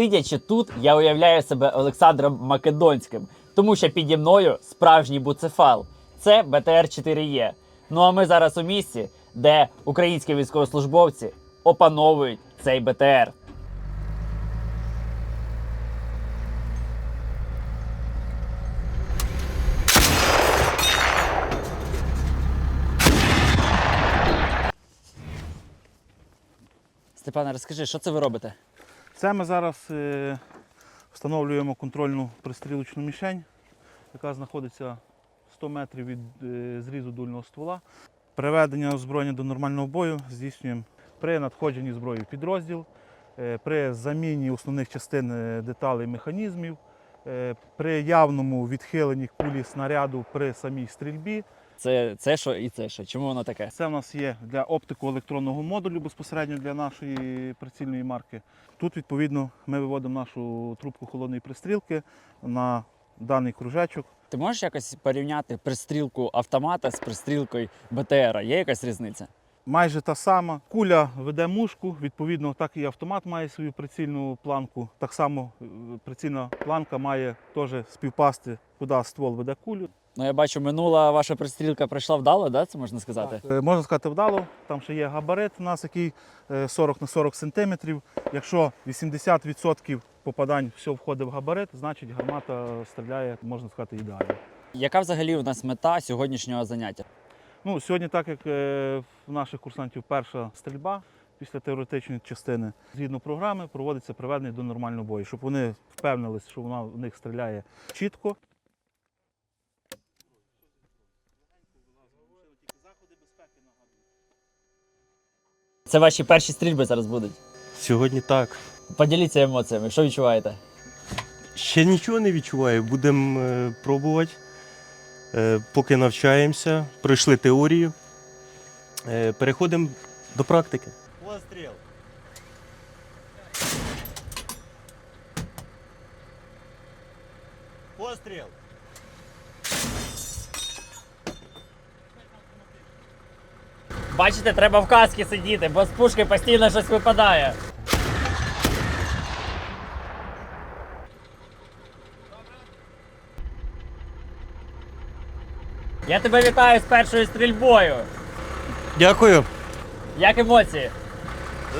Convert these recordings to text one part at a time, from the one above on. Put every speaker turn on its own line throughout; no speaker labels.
Сидячи тут, я уявляю себе Олександром Македонським, тому що піді мною справжній буцефал. Це БТР 4Е. Ну а ми зараз у місці, де українські військовослужбовці опановують цей БТР. Степане, розкажи, що це ви робите?
Це ми зараз е, встановлюємо контрольну пристрілочну мішень, яка знаходиться 100 метрів від е, зрізу дульного ствола. Приведення озброєння до нормального бою здійснюємо при надходженні зброї в підрозділ, е, при заміні основних частин деталей механізмів, при явному відхиленні кулі снаряду при самій стрільбі.
Це, це що і це що? Чому воно таке?
Це в нас є для оптико-електронного модулю безпосередньо для нашої прицільної марки. Тут, відповідно, ми виводимо нашу трубку холодної пристрілки на даний кружечок.
Ти можеш якось порівняти пристрілку автомата з пристрілкою БТРа? Є якась різниця?
Майже та сама. Куля веде мушку, відповідно, так і автомат має свою прицільну планку. Так само е, прицільна планка має теж співпасти, куди ствол веде кулю.
Ну, я бачу, минула ваша пристрілка пройшла вдало, да? це можна сказати?
Е, Можна сказати, вдало. Там ще є габарит у нас, який е, 40 на 40 сантиметрів. Якщо 80% попадань все входить в габарит, значить гармата стріляє, можна сказати, ідеально.
Яка взагалі у нас мета сьогоднішнього заняття?
Ну, сьогодні, так як е, в наших курсантів перша стрільба після теоретичної частини, згідно програми, проводиться приведення до нормального бою, щоб вони впевнились, що вона в них стріляє чітко.
Це ваші перші стрільби зараз будуть.
Сьогодні так.
Поділіться емоціями, що відчуваєте?
Ще нічого не відчуваю. Будемо е, пробувати. Е, поки навчаємося, пройшли теорію. Е, переходимо до практики. Постріл. Постріл.
Бачите, треба в каскі сидіти, бо з пушки постійно щось випадає. Я тебе вітаю з першою стрільбою.
Дякую.
Як емоції?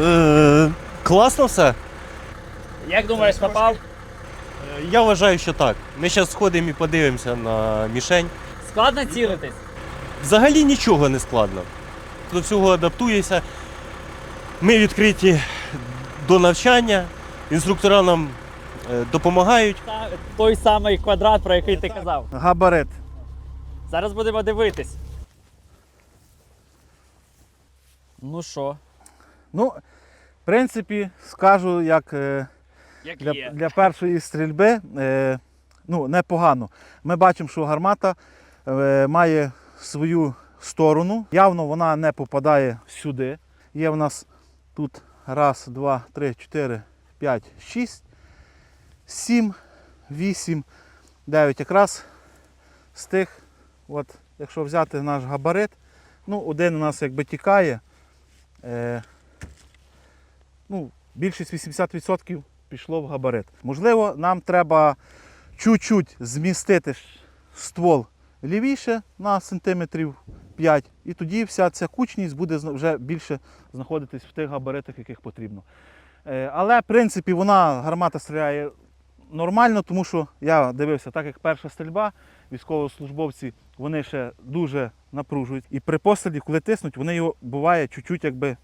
Е, класно все.
Як думаєш, попав?
Е, Я вважаю, що так. Ми зараз сходимо і подивимося на мішень.
Складно цілитись?
Взагалі нічого не складно. До всього адаптуєшся. Ми відкриті до навчання, інструктора нам е, допомагають.
Та- Той самий квадрат, про який ти казав.
Габарит.
Зараз будемо дивитись. Ну що,
Ну, в принципі, скажу, як е,
як
для,
є.
для першої стрільби е, ну, непогано. Ми бачимо, що гармата е, має свою сторону. Явно вона не попадає сюди. Є в нас тут раз, два, три, чотири, п'ять, шість, сім, вісім, дев'ять. Якраз з тих, от, якщо взяти наш габарит, ну, один у нас якби тікає. Е, ну, більшість 80% пішло в габарит. Можливо, нам треба чуть-чуть змістити ствол лівіше на сантиметрів 5, і тоді вся ця кучність буде вже більше знаходитись в тих габаритах, яких потрібно. Е, Але, в принципі, вона гармата стріляє нормально, тому що я дивився, так як перша стрільба, військовослужбовці вони ще дуже напружують. І при пострілі, коли тиснуть, вони його буває чуть-чуть якби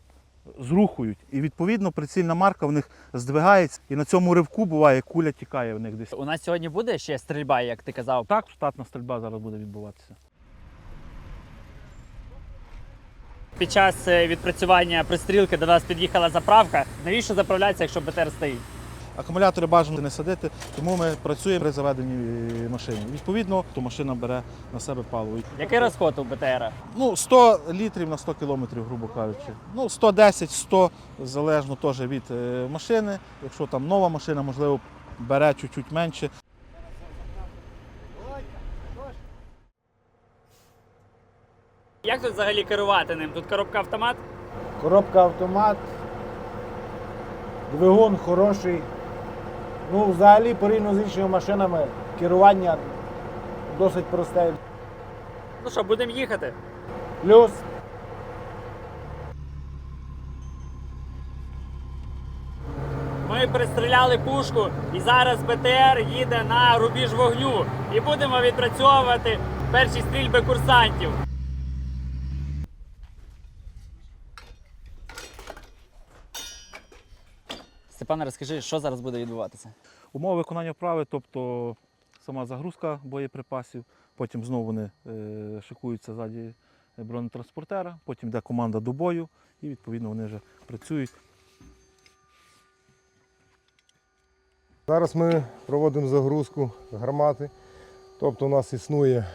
зрухують. І відповідно прицільна марка в них здвигається. І на цьому ривку буває, куля тікає в них десь.
У нас сьогодні буде ще стрільба, як ти казав.
Так, штатна стрільба зараз буде відбуватися.
Під час е, відпрацювання пристрілки до нас під'їхала заправка. Навіщо заправляється, якщо БТР стоїть?
Акумулятори бажано не садити, тому ми працюємо при заведенні е, машини. Відповідно, то машина бере на себе паливо.
Який розход у БТРа?
Ну, 100 літрів на 100 кілометрів, грубо кажучи. Ну, 110-100, залежно теж від е, машини. Якщо там нова машина, можливо, бере чуть-чуть менше.
Як тут взагалі керувати ним? Тут коробка автомат?
Коробка автомат, двигун хороший, Ну, взагалі, порівняно з іншими машинами, керування досить просте.
Ну що, будемо їхати?
Плюс
Ми пристріляли пушку, і зараз БТР їде на рубіж вогню. І будемо відпрацьовувати перші стрільби курсантів. Степане, розкажи, що зараз буде відбуватися?
Умови виконання вправи, тобто сама загрузка боєприпасів, потім знову вони е, шикуються ззаді бронетранспортера, потім йде команда до бою і відповідно вони вже працюють.
Зараз ми проводимо загрузку гармати. Тобто у нас існує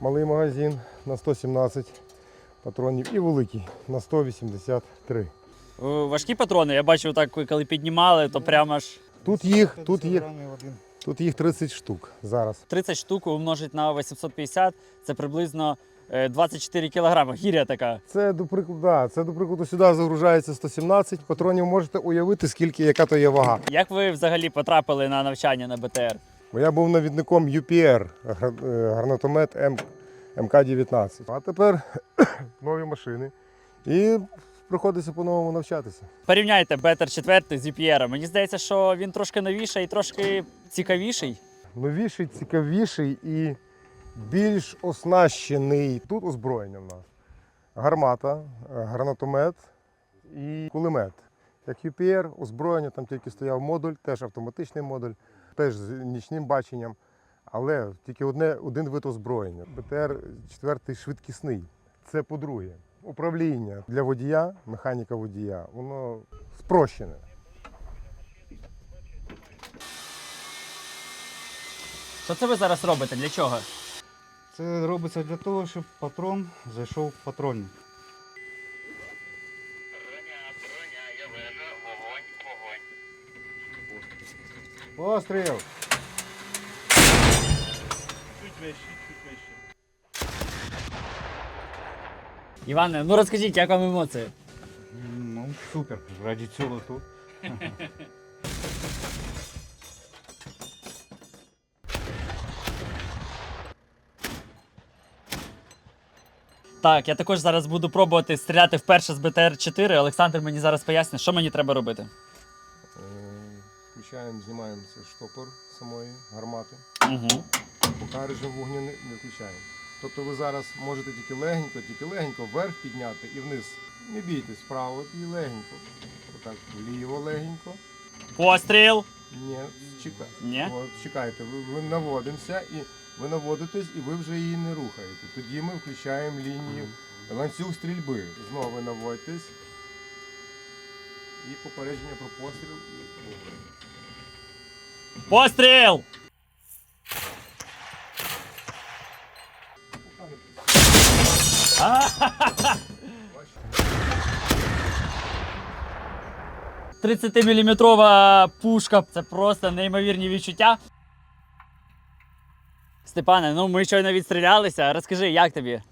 малий магазин на 117 патронів і великий на 183.
Важкі патрони, я бачив так, коли піднімали, то прямо аж
Тут їх, тут їх, тут їх 30 штук зараз.
30 штук умножить на 850, це приблизно е, 24 кілограми. Гіря така.
Це до прикладу, да, це до прикладу сюди загружається 117 патронів. Можете уявити, скільки яка то є вага.
Як ви взагалі потрапили на навчання на БТР?
Бо я був навідником UPR, е, гранатомет МК-19. А тепер нові машини. І приходиться по-новому навчатися.
Порівняйте Бетер 4 з UPR. Мені здається, що він трошки новіший і трошки цікавіший.
новіший, цікавіший і більш оснащений. Тут озброєння в нас. Гармата, е, гранатомет і кулемет. Як UPR, озброєння, там тільки стояв модуль, теж автоматичний модуль, теж з нічним баченням. Але тільки одне, один вид озброєння. БТР 4 швидкісний. Це по-друге. Управління для водія, механіка водія, воно спрощене.
Що це ви зараз робите? Для чого?
Це робиться для того, щоб патрон зайшов в патронник.
Постріл!
Іване, ну розкажіть, як вам емоції?
Ну, супер. Раді цього тут.
Так, я також зараз буду пробувати стріляти вперше з БТР-4. Олександр мені зараз пояснить, що мені треба робити.
Е, Включаємо, знімаємо цей штопор самої гармати.
Угу.
Поки режим вогню не, не включаємо. Тобто ви зараз можете тільки легенько, тільки легенько вверх підняти і вниз. Не бійтесь, вправо і легенько. Отак, вліво легенько.
Постріл!
Ні, чекай.
Ні?
От, чекайте, ви, ви наводимося і ви наводитесь, і ви вже її не рухаєте. Тоді ми включаємо лінію ланцюг стрільби. Знову ви наводитесь. І попередження про постріл.
Постріл! – 30-мм пушка. Це просто неймовірні відчуття. Степане, ну ми щойно відстрілялися. Розкажи, як тобі?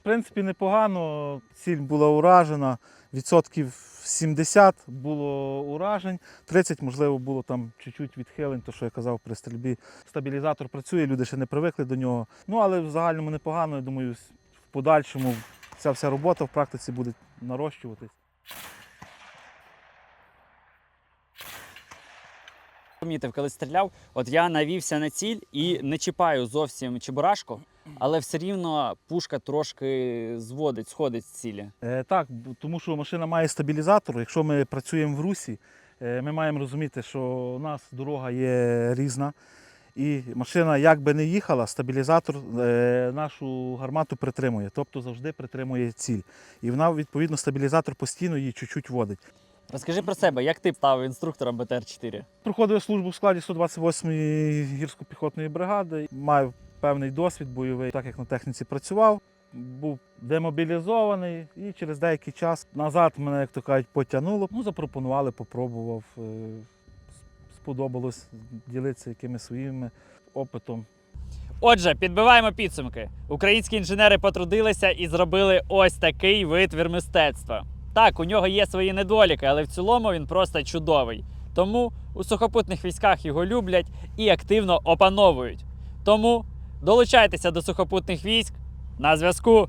В принципі, непогано. Ціль була уражена. Відсотків 70 було уражень, 30, можливо, було там чуть-чуть відхилень, то що я казав при стрільбі. Стабілізатор працює, люди ще не привикли до нього. Ну, але в загальному непогано. Я думаю, в подальшому ця вся робота в практиці буде нарощуватись.
Помітив, коли стріляв, от я навівся на ціль і не чіпаю зовсім чебурашку, але все рівно пушка трошки зводить, сходить з цілі.
Е, так, тому що машина має стабілізатор. Якщо ми працюємо в русі, е, ми маємо розуміти, що у нас дорога є різна. І машина, як би не їхала, стабілізатор е, нашу гармату притримує, тобто завжди притримує ціль. І вона, відповідно, стабілізатор постійно її чуть-чуть водить.
Розкажи про себе, як ти став інструктором БТР-4?
Проходив службу в складі 128-ї гірсько-піхотної бригади, маю певний досвід бойовий, так як на техніці працював. Був демобілізований і через деякий час назад мене, як то кажуть, потягнуло. Ну, запропонували, попробував. Сподобалось ділитися якимись своїм опитом.
Отже, підбиваємо підсумки. Українські інженери потрудилися і зробили ось такий витвір мистецтва. Так, у нього є свої недоліки, але в цілому він просто чудовий. Тому у сухопутних військах його люблять і активно опановують. Тому долучайтеся до сухопутних військ на зв'язку.